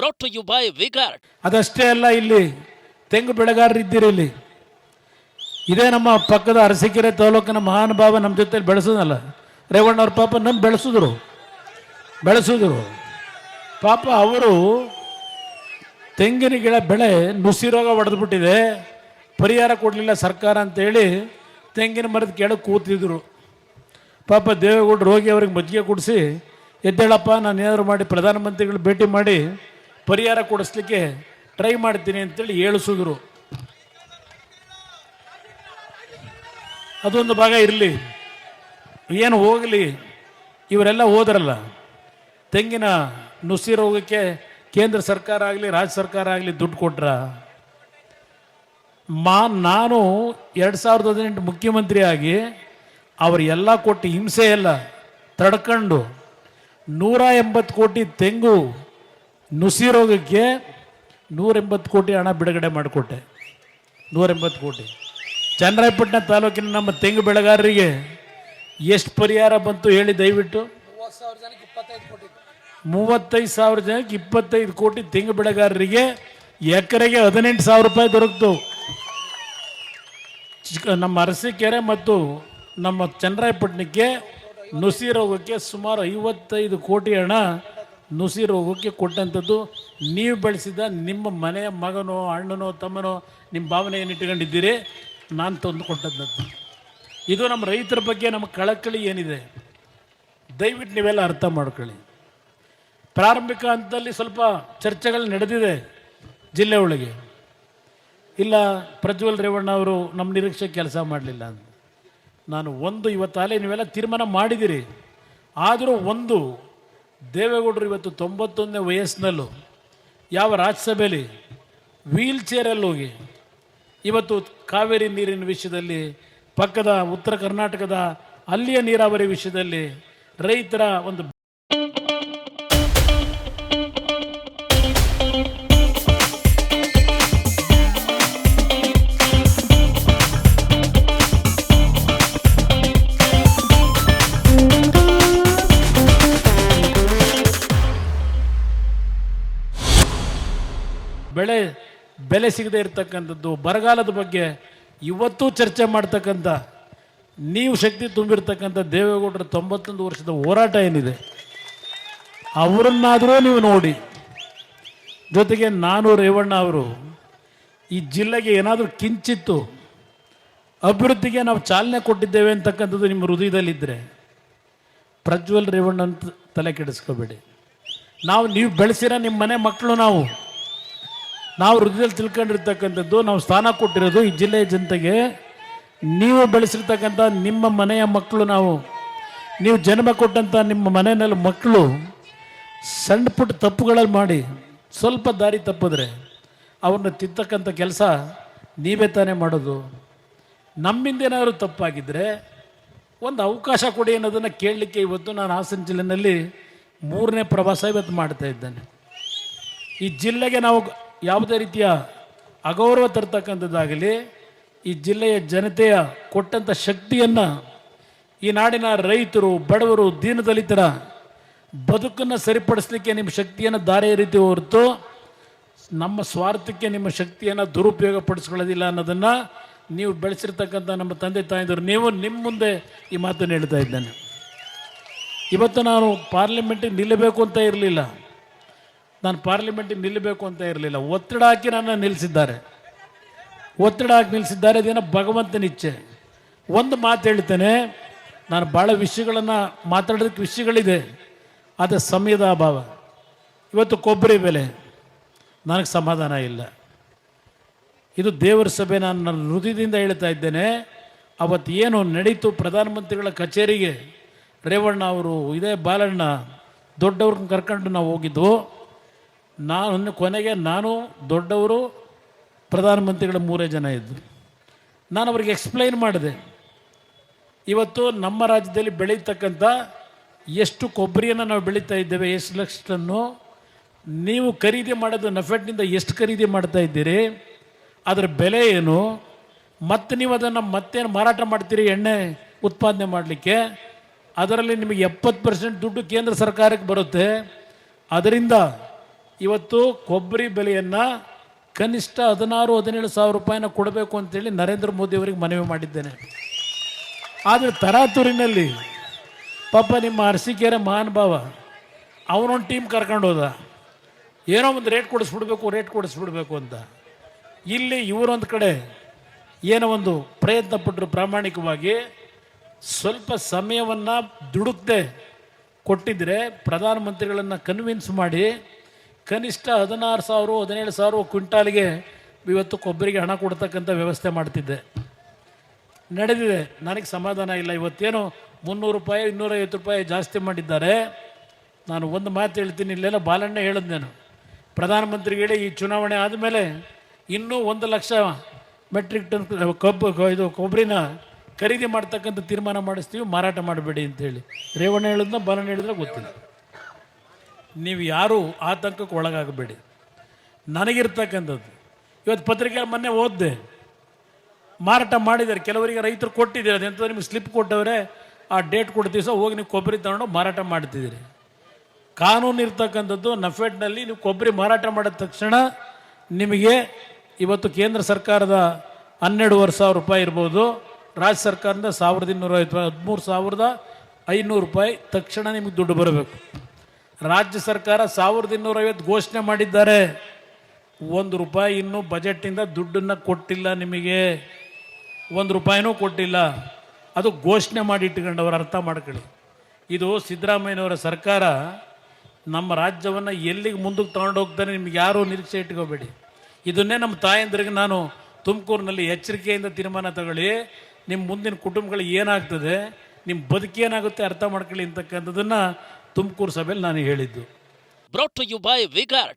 brought to you by V-Guard ಅದಷ್ಟೇ ಅಲ್ಲ ಇಲ್ಲಿ, ತೆಂಗು ಬೆಳೆಗಾರರು ಇದ್ದೀರಿ ಇಲ್ಲಿ. ಇದೇ ನಮ್ಮ ಪಕ್ಕದ ಅರಸೀಕೆರೆ ತಾಲೂಕಿನ ಮಹಾನುಭಾವ ನಮ್ಮ ಜೊತೆ ಬೆಳೆಸೋದಲ್ಲ. ರೇವಣ್ಣವ್ರ ಪಾಪ ನಮ್ಮ ಬೆಳೆಸಿದ್ರು. ಬೆಳೆಸಿದ್ರು. ಪಾಪ ಅವರು ತೆಂಗಿನ ಗಿಡ ಬೆಳೆ ನುಸಿ ರೋಗ ಹೊಡೆದ್ಬಿಟ್ಟಿದೆ ಪರಿಹಾರ ಕೊಡಲಿಲ್ಲ ಸರ್ಕಾರ ಅಂತೇಳಿ ತೆಂಗಿನ ಮರದ ಕೆಳಗೆ ಕೂತಿದ್ರು. ಪಾಪ ದೇವೇಗೌಡ ರೋಗಿ ಅವ್ರಿಗೆ ಮಜ್ಜಿಗೆ ಕೊಡಿಸಿ, ಎದ್ದೇಳಪ್ಪ, ನಾನು ಏನಾದ್ರು ಮಾಡಿ ಪ್ರಧಾನಮಂತ್ರಿಗಳು ಭೇಟಿ ಮಾಡಿ ಪರಿಹಾರ ಕೊಡಿಸ್ಲಿಕ್ಕೆ ಟ್ರೈ ಮಾಡ್ತೀನಿ ಅಂತೇಳಿ ಹೇಳಿಸಿದ್ರು ಅದೊಂದು ಭಾಗ ಇರಲಿ. ಏನು ಹೋಗಲಿ, ಇವರೆಲ್ಲ ಹೋದ್ರಲ್ಲ. ತೆಂಗಿನ ನುಸಿ ರೋಗಕ್ಕೆ ಕೇಂದ್ರ ಸರ್ಕಾರ ಆಗಲಿ, ರಾಜ್ಯ ಸರ್ಕಾರ ಆಗಲಿ ದುಡ್ಡು ಕೊಟ್ರ. ಮಾ, ನಾನು ಎರಡು ಸಾವಿರದ ಹದಿನೆಂಟು ಮುಖ್ಯಮಂತ್ರಿ ಆಗಿ ಅವರೆಲ್ಲ ಕೊಟ್ಟು ಹಿಂಸೆ ಎಲ್ಲ ತಡ್ಕೊಂಡು ನೂರ ಎಂಬತ್ತು ಕೋಟಿ ತೆಂಗು ನುಸಿ ರೋಗಕ್ಕೆ ನೂರ ಎಂಬತ್ತು ಕೋಟಿ ಹಣ ಬಿಡುಗಡೆ ಮಾಡಿಕೊಟ್ಟೆ. ನೂರೆಂಬತ್ತು ಕೋಟಿ. ಚನ್ನರಾಯಪಟ್ಟಣ ತಾಲೂಕಿನ ನಮ್ಮ ತೆಂಗು ಬೆಳೆಗಾರರಿಗೆ ಎಷ್ಟು ಪರಿಹಾರ ಬಂತು ಹೇಳಿ ದಯವಿಟ್ಟು. ಮೂವತ್ತೈದು ಸಾವಿರ ಜನಕ್ಕೆ ಇಪ್ಪತ್ತೈದು ಕೋಟಿ ತೆಂಗು ಬೆಳೆಗಾರರಿಗೆ ಎಕರೆಗೆ ಹದಿನೆಂಟು ಸಾವಿರ ರೂಪಾಯಿ ದೊರಕಿತು. ನಮ್ಮ ಅರಸೀಕೆರೆ ಮತ್ತು ನಮ್ಮ ಚನ್ನರಾಯಪಟ್ಟಣಕ್ಕೆ ನುಸಿ ರೋಗಕ್ಕೆ ಸುಮಾರು ಐವತ್ತೈದು ಕೋಟಿ ಹಣ ನುಸಿ ರೋಗಕ್ಕೆ ಕೊಟ್ಟಂಥದ್ದು ನೀವು ಬೆಳೆಸಿದ ನಿಮ್ಮ ಮನೆಯ ಮಗನೋ, ಅಣ್ಣನೋ, ತಮ್ಮನೋ, ನಿಮ್ಮ ಭಾವನೆ ಏನು ಇಟ್ಕೊಂಡಿದ್ದೀರಿ ನಾನು ತಂದು ಕೊಟ್ಟಂಥದ್ದು ಇದು ನಮ್ಮ ರೈತರ ಬಗ್ಗೆ ನಮ್ಮ ಕಳಕಳಿ ಏನಿದೆ? ದಯವಿಟ್ಟು ನೀವೆಲ್ಲ ಅರ್ಥ ಮಾಡ್ಕೊಳ್ಳಿ. ಪ್ರಾರಂಭಿಕ ಹಂತದಲ್ಲಿ ಸ್ವಲ್ಪ ಚರ್ಚೆಗಳು ನಡೆದಿದೆ ಜಿಲ್ಲೆ ಒಳಗೆ. ಇಲ್ಲ, ಪ್ರಜ್ವಲ್ ರೇವಣ್ಣ ಅವರು ನಮ್ಮ ನಿರೀಕ್ಷೆ ಕೆಲಸ ಮಾಡಲಿಲ್ಲ ಅಂತ. ನಾನು ಒಂದು ಇವತ್ತಾಲೆ ನೀವೆಲ್ಲ ತೀರ್ಮಾನ ಮಾಡಿದಿರಿ ಆದರೂ ಒಂದು ದೇವೇಗೌಡರು ಇವತ್ತು ತೊಂಬತ್ತೊಂದನೇ ವಯಸ್ಸಿನಲ್ಲೂ ಯಾವ ರಾಜ್ಯಸಭೆಯಲ್ಲಿ ವೀಲ್ ಚೇರಲ್ಲಿ ಹೋಗಿ ಇವತ್ತು ಕಾವೇರಿ ನೀರಿನ ವಿಷಯದಲ್ಲಿ ಪಕ್ಕದ ಉತ್ತರ ಕರ್ನಾಟಕದ ಅಲ್ಲಿಯ ನೀರಾವರಿ ವಿಷಯದಲ್ಲಿ ರೈತರ ಒಂದು ಬೆಳೆ, ಬೆಲೆ ಸಿಗದೆ ಇರತಕ್ಕಂಥದ್ದು, ಬರಗಾಲದ ಬಗ್ಗೆ ಇವತ್ತೂ ಚರ್ಚೆ ಮಾಡ್ತಕ್ಕಂಥ, ನೀವು ಶಕ್ತಿ ತುಂಬಿರ್ತಕ್ಕಂಥ ದೇವೇಗೌಡರ ತೊಂಬತ್ತೊಂದು ವರ್ಷದ ಹೋರಾಟ ಏನಿದೆ? ಅವರನ್ನಾದರೂ ನೀವು ನೋಡಿ. ಜೊತೆಗೆ ನಾನು ರೇವಣ್ಣ ಅವರು, ಈ ಜಿಲ್ಲೆಗೆ ಏನಾದರೂ ಕಿಂಚಿತ್ತು, ಅಭಿವೃದ್ಧಿಗೆ ನಾವು ಚಾಲನೆ ಕೊಟ್ಟಿದ್ದೇವೆ ಅಂತಕ್ಕಂಥದ್ದು ನಿಮ್ಮ ಹೃದಯದಲ್ಲಿದ್ದರೆ ಪ್ರಜ್ವಲ್ ರೇವಣ್ಣ ಅಂತ ತಲೆ ಕೆಡಿಸ್ಕೋಬೇಡಿ. ನಾವು, ನೀವು ಬೆಳೆಸಿರೋ ನಿಮ್ಮ ಮನೆ ಮಕ್ಕಳು ನಾವು ನಾವು ಹೃದಯದಲ್ಲಿ ತಿಳ್ಕೊಂಡಿರ್ತಕ್ಕಂಥದ್ದು, ನಾವು ಸ್ಥಾನ ಕೊಟ್ಟಿರೋದು ಈ ಜಿಲ್ಲೆಯ ಜನತೆಗೆ. ನೀವು ಬೆಳೆಸಿರ್ತಕ್ಕಂಥ ನಿಮ್ಮ ಮನೆಯ ಮಕ್ಕಳು ನಾವು. ನೀವು ಜನ್ಮ ಕೊಟ್ಟಂಥ ನಿಮ್ಮ ಮನೆಯಲ್ಲಿ ಮಕ್ಕಳು ಸಣ್ಣ ಪುಟ್ಟ ತಪ್ಪುಗಳಲ್ಲಿ ಮಾಡಿ ಸ್ವಲ್ಪ ದಾರಿ ತಪ್ಪಿದ್ರೆ ಅವ್ರನ್ನ ತಿಂತಕ್ಕಂಥ ಕೆಲಸ ನೀವೇ ತಾನೇ ಮಾಡೋದು. ನಮ್ಮಿಂದ ಏನಾದರೂ ತಪ್ಪಾಗಿದ್ದರೆ ಒಂದು ಅವಕಾಶ ಕೊಡಿ ಅನ್ನೋದನ್ನು ಕೇಳಲಿಕ್ಕೆ ಇವತ್ತು ನಾನು ಹಾಸನ ಜಿಲ್ಲೆಯಲ್ಲಿ ಮೂರನೇ ಪ್ರವಾಸ ಇವತ್ತು ಮಾಡ್ತಾ ಇದ್ದೇನೆ. ಈ ಜಿಲ್ಲೆಗೆ ನಾವು ಯಾವುದೇ ರೀತಿಯ ಅಗೌರವ ತರ್ತಕ್ಕಂಥದ್ದಾಗಲಿ ಈ ಜಿಲ್ಲೆಯ ಜನತೆಯ ಕೊಟ್ಟಂಥ ಶಕ್ತಿಯನ್ನು ಈ ನಾಡಿನ ರೈತರು, ಬಡವರು, ದೀನದಲಿತರ ಬದುಕನ್ನು ಸರಿಪಡಿಸಲಿಕ್ಕೆ ನಿಮ್ಮ ಶಕ್ತಿಯನ್ನು ದಾರಿ ರೀತಿ ಹೊರತು ನಮ್ಮ ಸ್ವಾರ್ಥಕ್ಕೆ ನಿಮ್ಮ ಶಕ್ತಿಯನ್ನು ದುರುಪಯೋಗ ಪಡಿಸ್ಕೊಳ್ಳೋದಿಲ್ಲ ಅನ್ನೋದನ್ನು ನೀವು ಬೆಳೆಸಿರ್ತಕ್ಕಂಥ ನಮ್ಮ ತಂದೆ ತಾಯಂದಿರು ನೀವು ನಿಮ್ಮ ಮುಂದೆ ಈ ಮಾತನ್ನು ಹೇಳ್ತಾ ಇದ್ದೇನೆ. ಇವತ್ತು ನಾನು ಪಾರ್ಲಿಮೆಂಟಿಗೆ ನಿಲ್ಲಬೇಕು ಅಂತ ಇರಲಿಲ್ಲ. ನಾನು ಪಾರ್ಲಿಮೆಂಟಿಗೆ ನಿಲ್ಲಬೇಕು ಅಂತ ಇರಲಿಲ್ಲ. ಒತ್ತಡ ಹಾಕಿ ನನ್ನ ನಿಲ್ಲಿಸಿದ್ದಾರೆ. ಒತ್ತಡ ಹಾಕಿ ನಿಲ್ಲಿಸಿದ್ದಾರೆ, ಅದೇನೋ ಭಗವಂತನ ಇಚ್ಛೆ ಒಂದು ಮಾತು ಹೇಳ್ತೇನೆ, ನಾನು ಭಾಳ ವಿಷಯಗಳನ್ನು ಮಾತಾಡೋದಕ್ಕೆ ವಿಷಯಗಳಿದೆ ಅದು ಸಮಯದ ಅಭಾವ. ಇವತ್ತು ಕೊಬ್ಬರಿ ಬೆಲೆ, ನನಗೆ ಸಮಾಧಾನ ಇಲ್ಲ. ಇದು ದೇವರ ಸಭೆ ನಾನು ನನ್ನ ಹೃದಯದಿಂದ ಹೇಳ್ತಾ ಇದ್ದೇನೆ. ಅವತ್ತು ಏನು ನಡೀತು, ಪ್ರಧಾನಮಂತ್ರಿಗಳ ಕಚೇರಿಗೆ, ರೇವಣ್ಣ ಅವರು, ಇದೇ ಬಾಲಣ್ಣ, ದೊಡ್ಡವ್ರನ್ನ ಕರ್ಕೊಂಡು ನಾವು ಹೋಗಿದ್ದು. ನಾನು, ಕೊನೆಗೆ ನಾನು ದೊಡ್ಡವರು, ಪ್ರಧಾನಮಂತ್ರಿಗಳ ಮೂರೇ ಜನ ಇದ್ದರು ನಾನು ಅವ್ರಿಗೆ ಎಕ್ಸ್ಪ್ಲೈನ್ ಮಾಡಿದೆ. ಇವತ್ತು ನಮ್ಮ ರಾಜ್ಯದಲ್ಲಿ ಬೆಳೀತಕ್ಕಂಥ ಎಷ್ಟು ಕೊಬ್ಬರಿಯನ್ನು ನಾವು ಬೆಳೀತಾ ಇದ್ದೇವೆ, ಎಷ್ಟು ಲಕ್ಷ ನೀವು ಖರೀದಿ ಮಾಡೋದು ನಫೆಟ್ನಿಂದ ಎಷ್ಟು ಖರೀದಿ ಮಾಡ್ತಾ ಇದ್ದೀರಿ, ಅದರ ಬೆಲೆ ಏನು, ಮತ್ತು ನೀವು ಅದನ್ನು ಮತ್ತೇನು ಮಾರಾಟ ಮಾಡ್ತೀರಿ, ಎಣ್ಣೆ ಉತ್ಪಾದನೆ ಮಾಡಲಿಕ್ಕೆ, ಅದರಲ್ಲಿ ನಿಮಗೆ ಎಪ್ಪತ್ತು ಪರ್ಸೆಂಟ್ ದುಡ್ಡು ಕೇಂದ್ರ ಸರ್ಕಾರಕ್ಕೆ ಬರುತ್ತೆ. ಅದರಿಂದ ಇವತ್ತು ಕೊಬ್ಬರಿ ಬೆಲೆಯನ್ನು ಕನಿಷ್ಠ ಹದಿನಾರು, ಹದಿನೇಳು ಸಾವಿರ ರೂಪಾಯಿನ ಕೊಡಬೇಕು ಅಂತೇಳಿ ನರೇಂದ್ರ ಮೋದಿ ಅವರಿಗೆ ಮನವಿ ಮಾಡಿದ್ದೇನೆ. ಆದರೆ ತರಾತೂರಿನಲ್ಲಿ ಪಾಪ ನಿಮ್ಮ ಅರಸಿಕೆರೆ ಮಹಾನುಭಾವ, ಅವನೊಂದು ಟೀಮ್ ಕರ್ಕೊಂಡು ಹೋದ. ಏನೋ ಒಂದು ರೇಟ್ ಕೊಡಿಸ್ಬಿಡ್ಬೇಕು ರೇಟ್ ಕೊಡಿಸ್ಬಿಡ್ಬೇಕು ಅಂತ. ಇಲ್ಲಿ ಇವರೊಂದು ಕಡೆ ಏನೋ ಒಂದು ಪ್ರಯತ್ನ ಪಟ್ಟರು ಪ್ರಾಮಾಣಿಕವಾಗಿ ಸ್ವಲ್ಪ ಸಮಯವನ್ನು ದುಡುಕದೆ ಕೊಟ್ಟಿದ್ದರೆ ಪ್ರಧಾನಮಂತ್ರಿಗಳನ್ನು ಕನ್ವಿನ್ಸ್ ಮಾಡಿ ಕನಿಷ್ಠ ಹದಿನಾರು ಸಾವಿರ, ಹದಿನೇಳು ಸಾವಿರ ಕ್ವಿಂಟಾಲ್ಗೆ ಇವತ್ತು ಕೊಬ್ಬರಿಗೆ ಹಣ ಕೊಡ್ತಕ್ಕಂಥ ವ್ಯವಸ್ಥೆ ಮಾಡ್ತಿದ್ದೆ. ನಡೆದಿದೆ. ನನಗೆ ಸಮಾಧಾನ ಇಲ್ಲ. ಇವತ್ತೇನು ಮುನ್ನೂರು ರೂಪಾಯಿ, ಇನ್ನೂರೈವತ್ತು ರೂಪಾಯಿ ಜಾಸ್ತಿ ಮಾಡಿದ್ದಾರೆ. ನಾನು ಒಂದು ಮಾತು ಹೇಳ್ತೀನಿ, ಇಲ್ಲೆಲ್ಲ ಬಾಲಣ್ಣ ಹೇಳಿದ್ನೇನು ಪ್ರಧಾನಮಂತ್ರಿಗಳೇ ಈ ಚುನಾವಣೆ ಆದಮೇಲೆ ಇನ್ನೂ ಒಂದು ಲಕ್ಷ ಮೆಟ್ರಿಕ್ ಟನ್ ಕಬ್ಬು, ಇದು ಕೊಬ್ಬರಿನ ಖರೀದಿ ಮಾಡ್ತಕ್ಕಂಥ ತೀರ್ಮಾನ ಮಾಡಿಸ್ತೀವಿ, ಮಾರಾಟ ಮಾಡಬೇಡಿ ಅಂತೇಳಿ. ರೇವಣ್ಣ ಹೇಳಿದ್ನ, ಬಾಲಣ್ಣ ಹೇಳಿದ್ರೆ ಗೊತ್ತಿಲ್ಲ. ನೀವು ಯಾರೂ ಆತಂಕಕ್ಕೆ ಒಳಗಾಗಬೇಡಿ. ನನಗಿರ್ತಕ್ಕಂಥದ್ದು. ಇವತ್ತು ಪತ್ರಿಕೆ ಮೊನ್ನೆ ಓದಿದೆ. ಮಾರಾಟ ಮಾಡಿದ್ದಾರೆ. ಕೆಲವರಿಗೆ ರೈತರು ಕೊಟ್ಟಿದ್ದೀರಿ. ಅದೆಂತ ನಿಮ್ಗೆ ಸ್ಲಿಪ್ ಕೊಟ್ಟವ್ರೆ, ಆ ಡೇಟ್ ಕೊಡ್ತೀವಿ ಸಹ ಹೋಗಿ ನೀವು ಕೊಬ್ಬರಿ ತಗೊಂಡು ಮಾರಾಟ ಮಾಡ್ತಿದ್ದೀರಿ. ಕಾನೂನು ಇರ್ತಕ್ಕಂಥದ್ದು ನಫೆಡ್ನಲ್ಲಿ ನೀವು ಕೊಬ್ಬರಿ ಮಾರಾಟ ಮಾಡಿದ ತಕ್ಷಣ ನಿಮಗೆ ಇವತ್ತು ಕೇಂದ್ರ ಸರ್ಕಾರದ ಹನ್ನೆರಡುವರೆ ಸಾವಿರ ರೂಪಾಯಿ ಇರ್ಬೋದು. ರಾಜ್ಯ ಸರ್ಕಾರದಿಂದ ಸಾವಿರದ ಇನ್ನೂರ ಹದಿಮೂರು ಸಾವಿರದ ಐನೂರು ರೂಪಾಯಿ ತಕ್ಷಣ ನಿಮಗೆ ದುಡ್ಡು ಬರಬೇಕು. ರಾಜ್ಯ ಸರ್ಕಾರ ಸಾವಿರದ ಇನ್ನೂರೈವತ್ತು ಘೋಷಣೆ ಮಾಡಿದ್ದಾರೆ. ಒಂದು ರೂಪಾಯಿ ಇನ್ನೂ ಬಜೆಟ್ಟಿಂದ ದುಡ್ಡನ್ನು ಕೊಟ್ಟಿಲ್ಲ ನಿಮಗೆ. ಒಂದು ರೂಪಾಯಿನೂ ಕೊಟ್ಟಿಲ್ಲ. ಅದು ಘೋಷಣೆ ಮಾಡಿ ಇಟ್ಕೊಂಡವ್ರು ಅರ್ಥ ಮಾಡ್ಕೊಳ್ಳಿ. ಇದು ಸಿದ್ದರಾಮಯ್ಯನವರ ಸರ್ಕಾರ. ನಮ್ಮ ರಾಜ್ಯವನ್ನು ಎಲ್ಲಿಗೆ ಮುಂದಕ್ಕೆ ತಗೊಂಡು ಹೋಗ್ತಾನೆ ನಿಮ್ಗೆ ಯಾರೂ ನಿರೀಕ್ಷೆ ಇಟ್ಕೋಬೇಡಿ. ಇದನ್ನೇ ನಮ್ಮ ತಾಯಂದ್ರಿಗೆ ನಾನು ತುಮಕೂರಿನಲ್ಲಿ ಎಚ್ಚರಿಕೆಯಿಂದ ತೀರ್ಮಾನ ತಗೊಳ್ಳಿ. ನಿಮ್ಮ ಮುಂದಿನ ಕುಟುಂಬಗಳು ಏನಾಗ್ತದೆ, ನಿಮ್ಮ ಬದುಕೇನಾಗುತ್ತೆ ಅರ್ಥ ಮಾಡ್ಕೊಳ್ಳಿ ಅಂತಕ್ಕಂಥದ್ದನ್ನು ತುಮಕೂರು ಸಭೆಯಲ್ಲಿ ನಾನು ಹೇಳಿದ್ದು. Brought you by ವಿಗಾರ್ಟ್